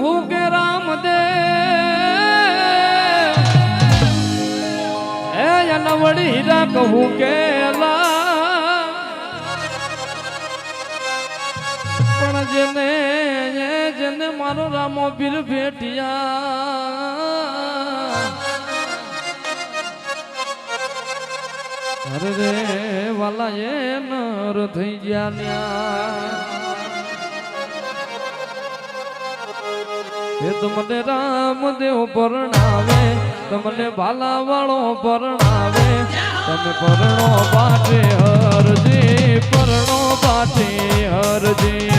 કહું કે રામ દે એ અનવડી હીરા કહું કે પણ જેને જેને મારો રામો બીર ભેટિયા. અરે રે, વાલા એ નર થઈ ગયા ન્યા. એ તમને રામદેવ પરણાવે, તમને ભાલા વાળો પરણાવે. તમે પરણો પાટે હરજી, પરણો પાટે હરજી.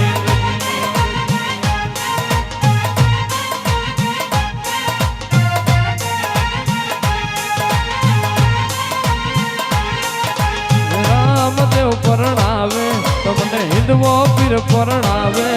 રામદેવ પરણાવે, તમને હિંદવો પીર પરણાવે.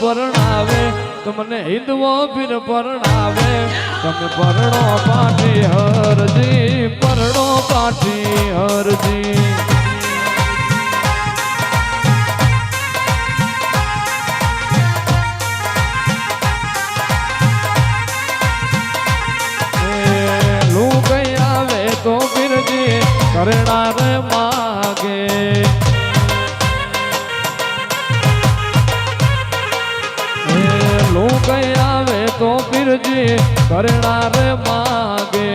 પરણાવે તમને હિન્દુઓ પીર પરણાવે. તમે પરણો પાટી હરજી પરણો પાટી હરજી. કઈ આવે તો પીરજી કરનાર માગે.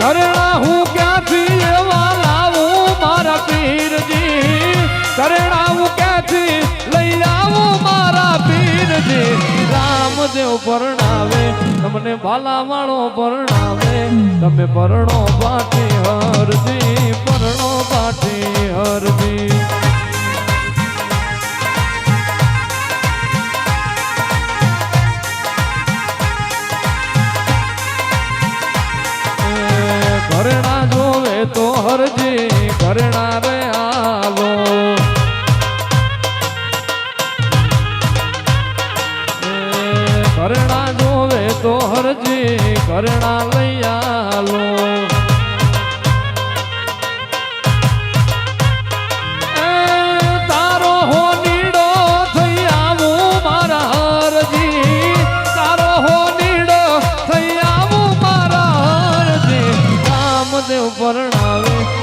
ઘરેણા, હું ક્યાંથી એવા લાવું મારા પીરજી? ઘરેણા, હું ક્યાંથી લઈ આવું મારા પીરજી? રામદેવ પરણાવે, તમને બાલા વાળો પરણાવે. તમે પરણો પાઠી હરજી, પરણો પાટી હરજી. હરજી ઘરણા રે આલો. એ ઘરણા જોવે તો હરજી ઘરણા લઈ આલો. એ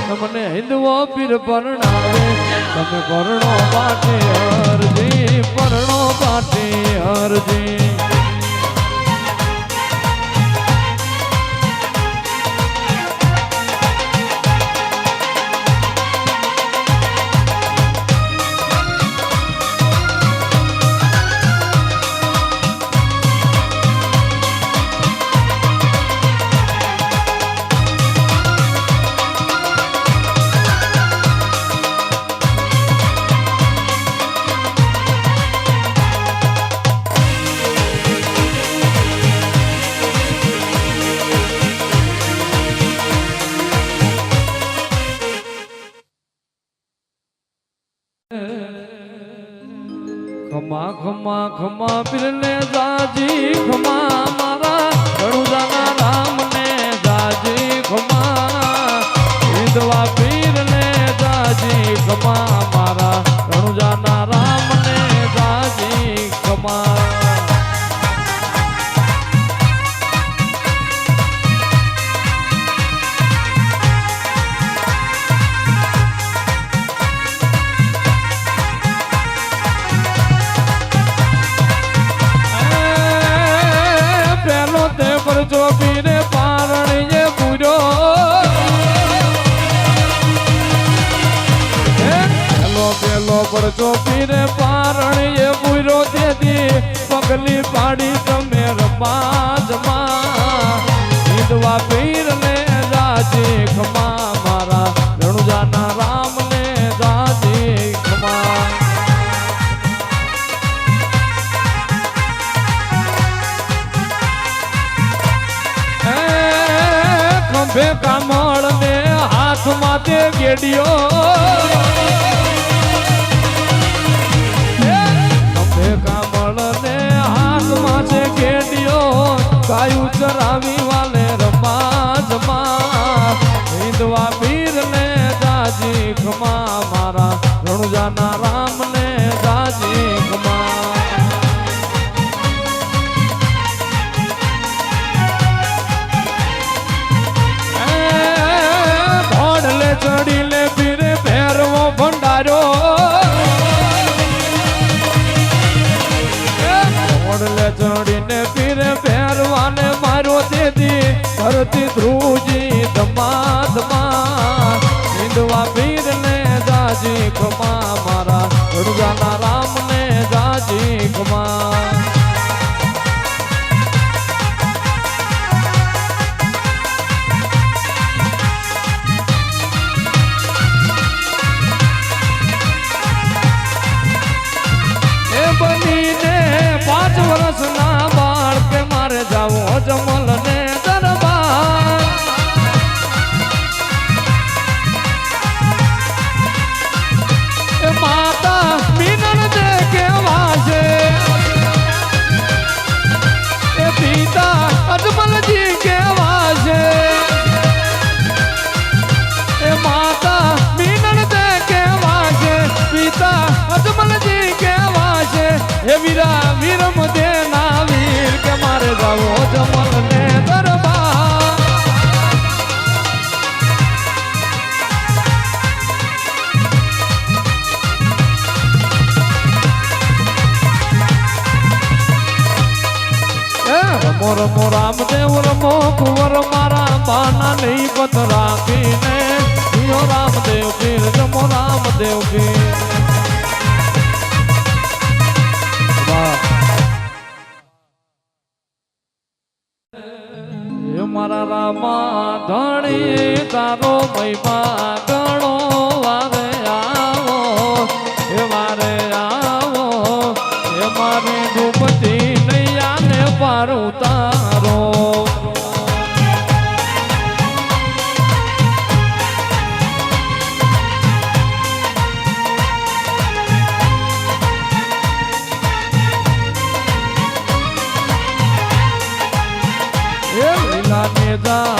તમને હિન્દુઓ પીર પરણાવે. તમે પરણો પાટે હરજી પરણો પાટે હરજી ખમા ખમા ખમા પીરને જાજી ખમા મારા રણુજાના રામને જાજી ખમા. વિધવા તે પરચો પીને પારણીએ પૂર્યો. પેલો પરચો તેથી પગલી પાડી તમે રમા જમા હિંદવા બે કામળ ને હાથમાં તે ગેડિયો. બે કામળ ને હાથમાં છે ગેડિયો. કાયું ચરાવી વાલે રમા જમા હિંદવા પીર ને ચડીલે પીરે ભંડારો. ઓડલે ચડીને પીરે ભેરવાને મારો તેથી ધરતી ધ્રુજી ધમા ધમા હિંદવા પીરને જાજી ખમા રમો રમો રામદેવ રમો કુંવર મારા બાના નહીં પત રાખીને. જીઓ રામદેવ પીર રમો રામદેવ પીર મારા રામા, ધણી, તારો મહિમા. का